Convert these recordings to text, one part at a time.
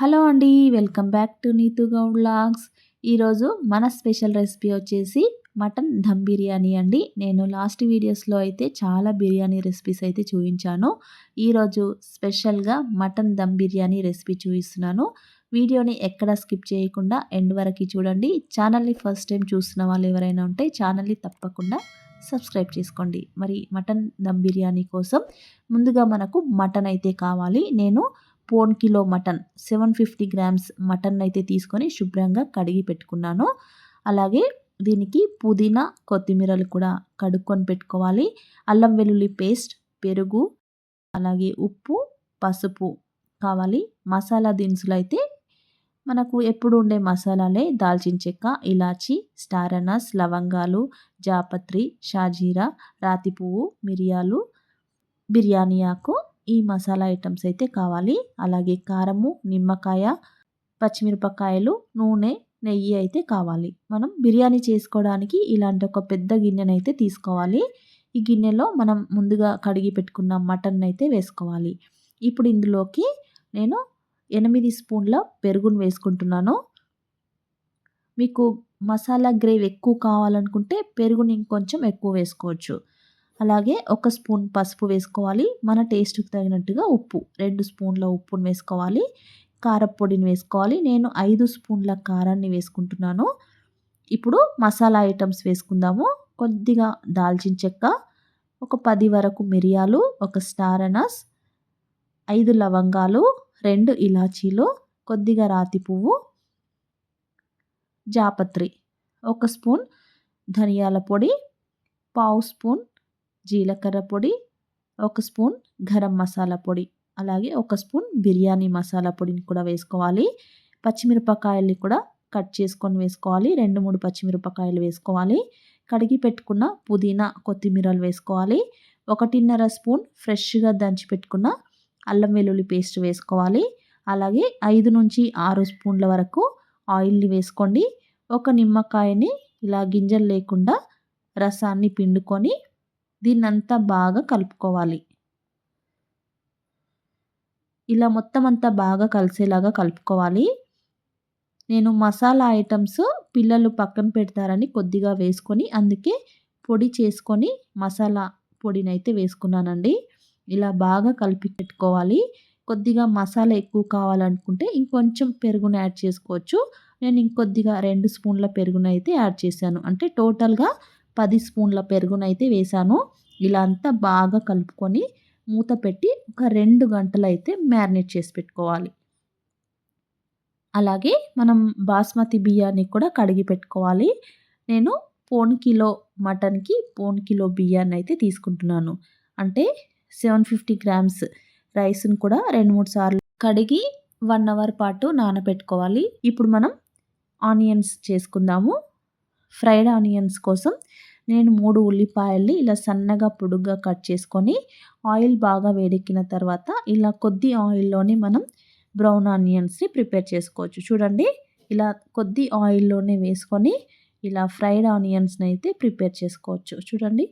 Hello అండి welcome back to Neetu Goud logs. ఈరోజు మన స్పెషల్ రెసిపీ వచ్చేసి మటన్ ధమ్ బిర్యానీ అండి. నేను లాస్ట్ వీడియోస్లో అయితే చాలా బిర్యానీ రెసిపీస్ అయితే చూపించాను. ఈరోజు స్పెషల్గా మటన్ దమ్ బిర్యానీ రెసిపీ చూపిస్తున్నాను. వీడియోని ఎక్కడ స్కిప్ చేయకుండా ఎండ్ వరకు చూడండి. ఛానల్ని ఫస్ట్ టైం చూస్తున్న వాళ్ళు ఎవరైనా ఉంటే ఛానల్ని తప్పకుండా సబ్స్క్రైబ్ చేసుకోండి. మరి మటన్ దమ్ బిర్యానీ కోసం ముందుగా మనకు మటన్ అయితే కావాలి. నేను phone kilo mutton seven fifty grams mutton అయితే తీసుకొని శుభ్రంగా కడిగి పెట్టుకున్నాను. అలాగే దీనికి పుదీనా కొత్తిమీరలు కూడా కడుక్కొని పెట్టుకోవాలి. అల్లం వెల్లుల్లి పేస్ట్ పెరుగు అలాగే ఉప్పు పసుపు కావాలి. మసాలా దినుసులు అయితే మనకు ఎప్పుడు ఉండే మసాలాలే. దాల్చిన చెక్క ఇలాచి స్టార్ అనస్ లవంగాలు జాపత్రి షాజీరా రాతి పువ్వు మిరియాలు బిర్యానీ ఆకు ఈ మసాలా ఐటమ్స్ అయితే కావాలి. అలాగే కారము నిమ్మకాయ పచ్చిమిరపకాయలు నూనె నెయ్యి అయితే కావాలి. మనం బిర్యానీ చేసుకోవడానికి ఇలాంటి ఒక పెద్ద గిన్నెనైతే తీసుకోవాలి. ఈ గిన్నెలో మనం ముందుగా కడిగి పెట్టుకున్న మటన్ అయితే వేసుకోవాలి. ఇప్పుడు ఇందులోకి నేను ఎనిమిది స్పూన్ల పెరుగును వేసుకుంటున్నాను. మీకు మసాలా గ్రేవ్ ఎక్కువ కావాలనుకుంటే పెరుగుని ఇంకొంచెం ఎక్కువ వేసుకోవచ్చు. అలాగే ఒక స్పూన్ పసుపు వేసుకోవాలి. మన టేస్ట్కి తగినట్టుగా ఉప్పు రెండు స్పూన్ల ఉప్పును వేసుకోవాలి. కారపొడిని వేసుకోవాలి. నేను ఐదు స్పూన్ల కారాన్ని వేసుకుంటున్నాను. ఇప్పుడు మసాలా ఐటమ్స్ వేసుకుందాము. కొద్దిగా దాల్చిన చెక్క ఒక పది వరకు మిరియాలు ఒక స్టార్ అనస్ ఐదు లవంగాలు రెండు ఇలాచీలు కొద్దిగా రాతి పువ్వు జాపత్రి ఒక స్పూన్ ధనియాల పొడి పావు స్పూన్ జీలకర్ర పొడి ఒక స్పూన్ గరం మసాలా పొడి అలాగే ఒక స్పూన్ బిర్యానీ మసాలా పొడిని కూడా వేసుకోవాలి. పచ్చిమిరపకాయల్ని కూడా కట్ చేసుకొని వేసుకోవాలి. రెండు మూడు పచ్చిమిరపకాయలు వేసుకోవాలి. కడిగి పెట్టుకున్న పుదీనా కొత్తిమీరలు వేసుకోవాలి. ఒకటిన్నర స్పూన్ ఫ్రెష్గా దంచి పెట్టుకున్న అల్లం వెల్లుల్లి పేస్ట్ వేసుకోవాలి. అలాగే ఐదు నుంచి ఆరు స్పూన్ల వరకు ఆయిల్ని వేసుకోండి. ఒక నిమ్మకాయని ఇలా గింజలు లేకుండా రసాన్ని పిండుకొని దీన్నంతా బాగా కలుపుకోవాలి. ఇలా మొత్తం అంతా బాగా కలిసేలాగా కలుపుకోవాలి. నేను మసాలా ఐటమ్స్ పిల్లలు పక్కన పెడతారని కొద్దిగా వేసుకొని అందుకే పొడి చేసుకొని మసాలా పొడిని అయితే వేసుకున్నానండి. ఇలా బాగా కలిపి పెట్టుకోవాలి. కొద్దిగా మసాలా ఎక్కువ కావాలనుకుంటే ఇంకొంచెం పెరుగును యాడ్ చేసుకోవచ్చు. నేను ఇంకొద్దిగా రెండు స్పూన్ల పెరుగునైతే యాడ్ చేశాను. అంటే టోటల్గా పది స్పూన్ల పెరుగునైతే వేసాను. ఇలా అంతా బాగా కలుపుకొని మూత పెట్టి ఒక రెండు గంటలు అయితే మ్యారినేట్ చేసి పెట్టుకోవాలి. అలాగే మనం బాస్మతి బియ్యాన్ని కూడా కడిగి పెట్టుకోవాలి. నేను పోన్ కిలో మటన్కి పోన్ కిలో బియ్యాన్ని అయితే తీసుకుంటున్నాను. అంటే సెవెన్ ఫిఫ్టీ గ్రామ్స్ రైస్ని కూడా రెండు మూడు సార్లు కడిగి వన్ అవర్ పాటు నానబెట్టుకోవాలి. ఇప్పుడు మనం ఆనియన్స్ చేసుకుందాము. ఫ్రైడ్ ఆనియన్స్ కోసం నేను మూడు ఉల్లిపాయల్ని ఇలా సన్నగా పొడుగ్గా కట్ చేసుకొని ఆయిల్ బాగా వేడెక్కిన తర్వాత ఇలా కొద్ది ఆయిల్లోనే మనం బ్రౌన్ ఆనియన్స్ని ప్రిపేర్ చేసుకోవచ్చు. చూడండి ఇలా కొద్ది ఆయిల్లోనే వేసుకొని ఇలా ఫ్రైడ్ ఆనియన్స్ని అయితే ప్రిపేర్ చేసుకోవచ్చు. చూడండి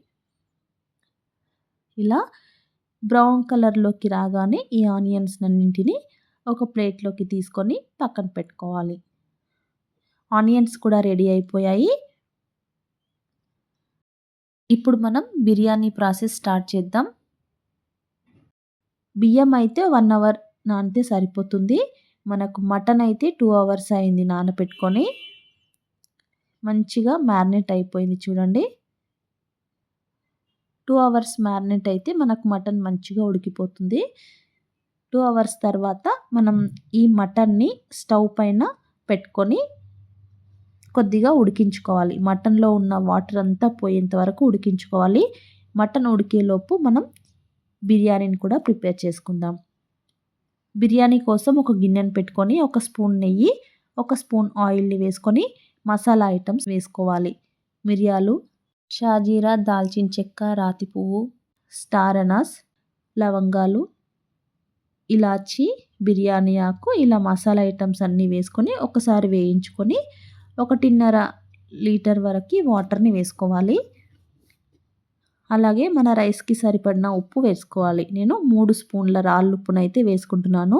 ఇలా బ్రౌన్ కలర్లోకి రాగానే ఈ ఆనియన్స్ అన్నింటినీ ఒక ప్లేట్లోకి తీసుకొని పక్కన పెట్టుకోవాలి. ఆనియన్స్ కూడా రెడీ అయిపోయాయి. ఇప్పుడు మనం బిర్యానీ ప్రాసెస్ స్టార్ట్ చేద్దాం. బియ్యం అయితే వన్ అవర్ నానితే సరిపోతుంది. మనకు మటన్ అయితే టూ అవర్స్ అయింది నానబెట్టుకొని మంచిగా మ్యారినేట్ అయిపోయింది చూడండి. టూ అవర్స్ మ్యారినేట్ అయితే మనకు మటన్ మంచిగా ఉడికిపోతుంది. టూ అవర్స్ తర్వాత మనం ఈ మటన్ని స్టవ్ పైన పెట్టుకొని కొద్దిగా ఉడికించుకోవాలి. మటన్లో ఉన్న వాటర్ అంతా పోయేంత వరకు ఉడికించుకోవాలి. మటన్ ఉడికేలోపు మనం బిర్యానీని కూడా ప్రిపేర్ చేసుకుందాం. బిర్యానీ కోసం ఒక గిన్నెను పెట్టుకొని ఒక స్పూన్ నెయ్యి ఒక స్పూన్ ఆయిల్ని వేసుకొని మసాలా ఐటమ్స్ వేసుకోవాలి. మిరియాలు షాజీరా దాల్చిన చెక్క రాతి పువ్వు స్టార్ అనాస్ లవంగాలు ఇలాచి బిర్యానీ ఆకు ఇలా మసాలా ఐటమ్స్ అన్నీ వేసుకొని ఒకసారి వేయించుకొని ఒకటిన్నర లీటర్ వరకు వాటర్ని వేసుకోవాలి. అలాగే మన రైస్కి సరిపడిన ఉప్పు వేసుకోవాలి. నేను మూడు స్పూన్ల రాళ్ళు ఉప్పునైతే వేసుకుంటున్నాను.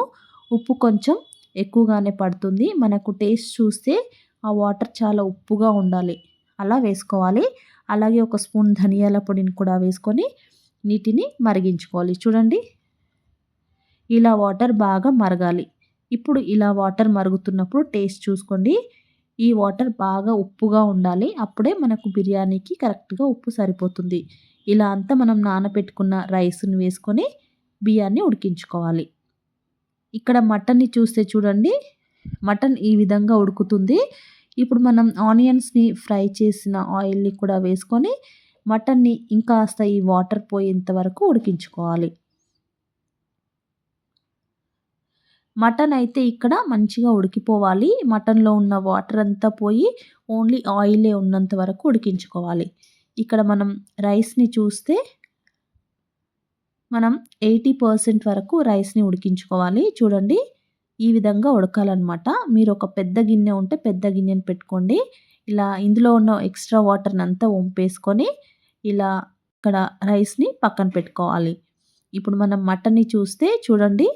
ఉప్పు కొంచెం ఎక్కువగానే పడుతుంది. మనకు టేస్ట్ చూస్తే ఆ వాటర్ చాలా ఉప్పుగా ఉండాలి. అలా వేసుకోవాలి. అలాగే ఒక స్పూన్ ధనియాల పొడిని కూడా వేసుకొని నీటిని మరిగించుకోవాలి. చూడండి. ఇలా వాటర్ బాగా మరగాలి. ఇప్పుడు ఇలా వాటర్ మరుగుతున్నప్పుడు టేస్ట్ చూసుకోండి. ఈ వాటర్ బాగా ఉప్పుగా ఉండాలి. అప్పుడే మనకు బిర్యానీకి కరెక్ట్గా ఉప్పు సరిపోతుంది. ఇలా అంతా మనం నానబెట్టుకున్న రైస్ని వేసుకొని బియ్యాన్ని ఉడికించుకోవాలి. ఇక్కడ మటన్ని చూస్తే చూడండి మటన్ ఈ విధంగా ఉడుకుతుంది. ఇప్పుడు మనం ఆనియన్స్ని ఫ్రై చేసిన ఆయిల్ని కూడా వేసుకొని మటన్ని ఇంకాస్త ఈ వాటర్ పోయేంత వరకు ఉడికించుకోవాలి. మటన్ అయితే ఇక్కడ మంచిగా ఉడికిపోవాలి. మటన్లో ఉన్న వాటర్ అంతా పోయి ఓన్లీ ఆయిలే ఉన్నంత వరకు ఉడికించుకోవాలి. ఇక్కడ మనం రైస్ని చూస్తే మనం ఎయిటీ పర్సెంట్ వరకు రైస్ని ఉడికించుకోవాలి. చూడండి ఈ విధంగా ఉడకాలన్నమాట. మీరు ఒక పెద్ద గిన్నె ఉంటే పెద్ద గిన్నెని పెట్టుకోండి. ఇలా ఇందులో ఉన్న ఎక్స్ట్రా వాటర్ని అంతా వంపేసుకొని ఇలా ఇక్కడ రైస్ని పక్కన పెట్టుకోవాలి. ఇప్పుడు మనం మటన్ని చూస్తే చూడండి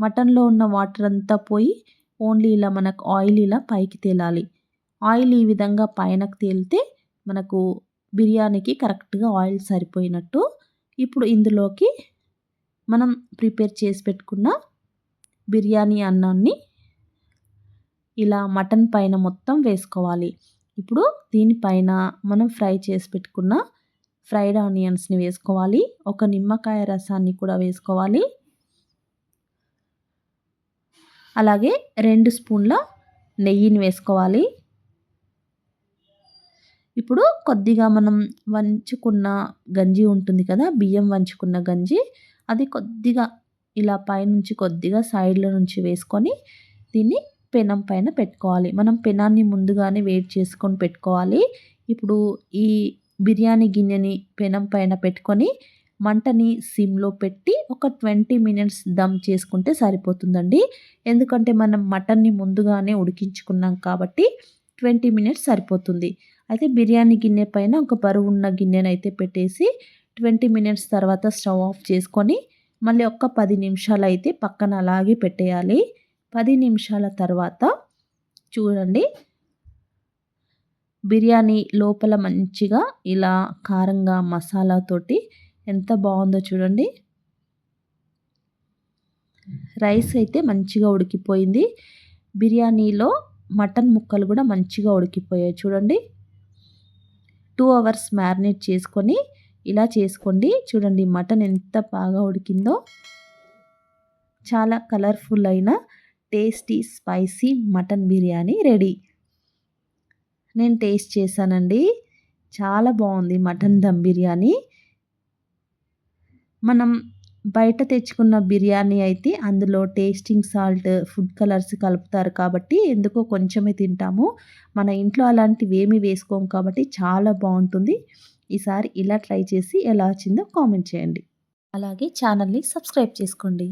మటన్లో ఉన్న వాటర్ అంతా పోయి ఓన్లీ ఇలా మనకు ఆయిల్ ఇలా పైకి తేలాలి. ఆయిల్ ఈ విధంగా పైనకు తేలితే మనకు బిర్యానీకి కరెక్ట్గా ఆయిల్ సరిపోయినట్టు. ఇప్పుడు ఇందులోకి మనం ప్రిపేర్ చేసి పెట్టుకున్న బిర్యానీ అన్నాన్ని ఇలా మటన్ పైన మొత్తం వేసుకోవాలి. ఇప్పుడు దీనిపైన మనం ఫ్రై చేసి పెట్టుకున్న ఫ్రైడ్ ఆనియన్స్ని వేసుకోవాలి. ఒక నిమ్మకాయ రసాన్ని కూడా వేసుకోవాలి. అలాగే రెండు స్పూన్ల నెయ్యిని వేసుకోవాలి. ఇప్పుడు కొద్దిగా మనం వంచుకున్న గంజి ఉంటుంది కదా బియ్యం వంచుకున్న గంజి అది కొద్దిగా ఇలా పైనుంచి కొద్దిగా సైడ్ల నుంచి వేసుకొని దీన్ని పెనం పైన పెట్టుకోవాలి. మనం పెనాన్ని ముందుగానే వేడి చేసుకొని పెట్టుకోవాలి. ఇప్పుడు ఈ బిర్యానీ గిన్నెని పెనం పైన పెట్టుకొని మంటని సిమ్లో పెట్టి ఒక ట్వంటీ మినిట్స్ దమ్ చేసుకుంటే సరిపోతుందండి. ఎందుకంటే మనం మటన్ని ముందుగానే ఉడికించుకున్నాం కాబట్టి ట్వంటీ మినిట్స్ సరిపోతుంది. అయితే బిర్యానీ గిన్నె పైన ఒక బరువు ఉన్న గిన్నెనైతే పెట్టేసి ట్వంటీ మినిట్స్ తర్వాత స్టవ్ ఆఫ్ చేసుకొని మళ్ళీ ఒక్క పది నిమిషాలు అయితే పక్కన అలాగే పెట్టేయాలి. పది నిమిషాల తర్వాత చూడండి. బిర్యానీ లోపల మంచిగా ఇలా కారంగా మసాలాతోటి ఎంత బాగుందో చూడండి. రైస్ అయితే మంచిగా ఉడికిపోయింది. బిర్యానీలో మటన్ ముక్కలు కూడా మంచిగా ఉడికిపోయాయి చూడండి. టూ అవర్స్ మ్యారినేట్ చేసుకొని ఇలా చేసుకోండి. చూడండి మటన్ ఎంత బాగా ఉడికిందో. చాలా కలర్ఫుల్ అయిన tasty spicy mutton biryani ready. నేను టేస్ట్ చేశానండి. చాలా బాగుంది మటన్ దమ్ బిర్యానీ. మనం బయట తెచ్చుకున్న బిర్యానీ అయితే అందులో టేస్టింగ్ సాల్ట్ ఫుడ్ కలర్స్ కలుపుతారు కాబట్టి ఎందుకో కొంచెమే తింటాము. మన ఇంట్లో అలాంటివి ఏమి వేసుకోము కాబట్టి చాలా బాగుంటుంది. ఈసారి ఇలా ట్రై చేసి ఎలా వచ్చిందో కామెంట్ చేయండి. అలాగే ఛానల్ని సబ్స్క్రైబ్ చేసుకోండి.